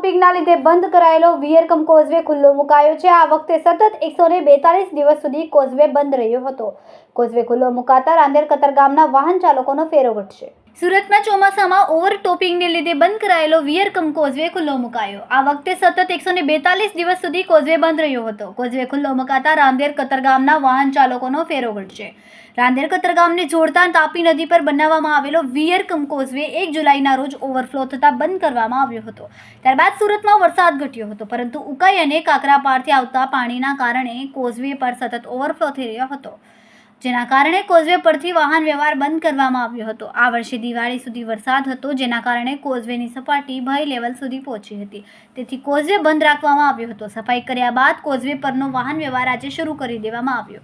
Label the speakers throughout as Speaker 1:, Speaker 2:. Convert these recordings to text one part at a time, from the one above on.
Speaker 1: ટોપિકના લીધે બંધ કરાયેલો વિયરકમ કોઝવે ખુલ્લો મુકાયો છે. આ વખતે સતત એકસો બેતાલીસ દિવસ સુધી કોઝવે બંધ રહ્યો હતો. કોઝવે ખુલ્લો મુકાતા રાંદેર કતર ગામના વાહન ચાલકોનો ફેરો ઘટશે. સુરતમાં ચોમાસામાં ઓવર ટોપિંગને લીધે બંધ કરાયેલો વિયરકમ કોઝવે ખુલ્લો મુકાયો. આ વખતે સતત એકસો ને બેતાલીસ દિવસ સુધી કોઝવે બંધ રહ્યો હતો. કોઝવે ખુલ્લો મુકાતા રાંદેર કતર ગામના વાહન ચાલકોનો ફેરો ઘટશે રાંદેર કતરગામને જોડતા તાપી નદી પર બનાવવામાં આવેલો વિયરકમ કોઝવે એક જુલાઈના રોજ ઓવરફ્લો થતાં બંધ કરવામાં આવ્યો હતો. ત્યારબાદ સુરતમાં વરસાદ ઘટ્યો હતો, પરંતુ ઉકાઈ અને કાકરાપારથી આવતા પાણીના કારણે કોઝવે પર સતત ઓવરફ્લો થઈ રહ્યો હતો. જેના કારણે કોઝવે પરથી વાહન વ્યવહાર બંધ કરવામાં આવ્યો હતો. આ વર્ષે દિવાળી સુધી વરસાદ હતો, જેના કારણે કોઝવેની સપાટી ભય લેવલ સુધી પહોંચી હતી. તેથી કોઝવે બંધ રાખવામાં આવ્યો હતો. સફાઈ કર્યા બાદ કોઝવે પરનો વાહન વ્યવહાર આજે શરૂ કરી દેવામાં આવ્યો.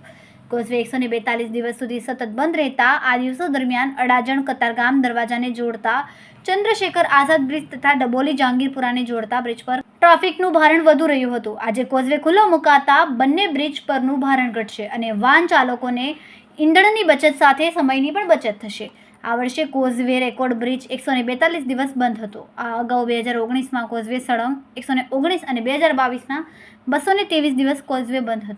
Speaker 1: કોઝવે એકસો ને બેતાલીસ દિવસ સુધી સતત બંધ રહેતા, આ દિવસો દરમિયાન અડાજણ, કતારગામ દરવાજાને જોડતા, ચંદ્રશેખર આઝાદ બ્રિજ તથા ડબોલી, જહાંગીરપુરાને જોડતા બ્રિજ પર ટ્રાફિકનું ભારણ વધુ રહ્યું હતું. આજે કોઝવે ખુલ્લો મુકાતા બંને બ્રિજ પરનું ભારણ ઘટશે અને વાહન ચાલકોને ઈંધણની બચત સાથે સમયની પણ બચત થશે. આ વર્ષે કોઝવે રેકોર્ડ બ્રિજ એકસો બેતાલીસ દિવસ બંધ હતો. આ અગાઉ બે હજાર ઓગણીસમાં કોઝવે સળંગ, એકસો ઓગણીસ અને બે હજાર બાવીસના બસો ત્રેવીસ દિવસ કોઝવે બંધ હતો.